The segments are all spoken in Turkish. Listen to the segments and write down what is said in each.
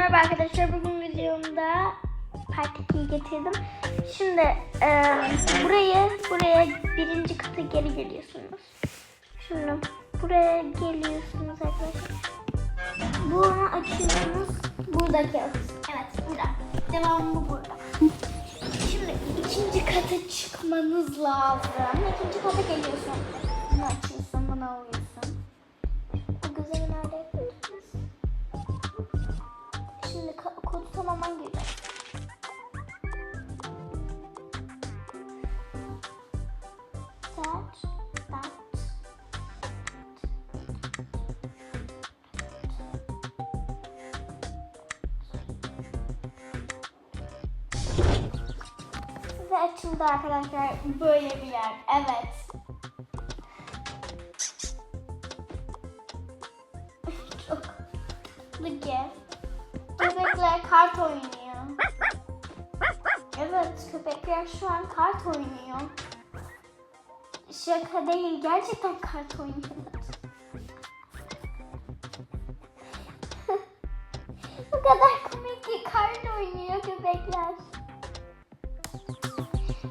Merhaba arkadaşlar. Bugün videomda Part 2'yi getirdim. Şimdi e, burayı buraya birinci kata geri geliyorsunuz. Şimdi buraya geliyorsunuz arkadaşlar. Bunu açıyorsunuz. Buradaki Evet burada. Devamı bu burada. Şimdi ikinci kata çıkmanız lazım. İkinci kata geliyorsun. Bunu açıyorsun, bunu alıyorsun. Tamamen gireceğim. That, that. Size arkadaşlar böyle bir yer. Evet. Look at. Köpekler kart oynuyor. Evet, köpekler şu an kart oynuyor. Şaka değil, gerçekten kart oynuyorlar. Bu kadar komik ki kart oynuyor köpekler.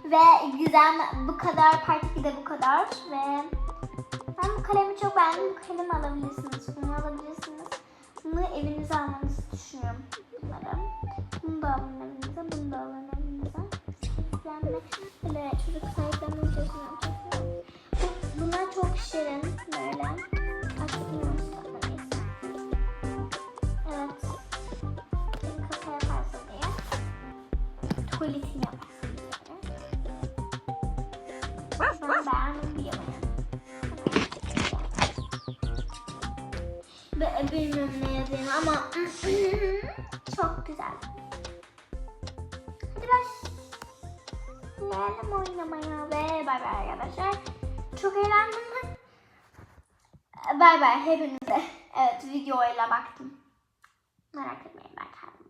Ve güzel bu kadar part 2'de bu kadar ve ben bu kalemi çok beğendim. Bu kalemi alabilirsiniz. Bunu alabilirsiniz. Bunu evinize almanızı böyle çocuk sahiplenme videosunu yapacaktım. Bu- Bunlar çok şirin. Böyle. Neyse. Evet. Benim kafa yaparsın diye. Tuvaletini yaparsın diye. Ben beğendim bir yemeği. Be bilmiyorum ne yazayım ama başlayalım oynamaya ve bay bay arkadaşlar. Çok eğlendim ben. Bay bay hepinize. Evet videoyla baktım. Merak etmeyin ben kendim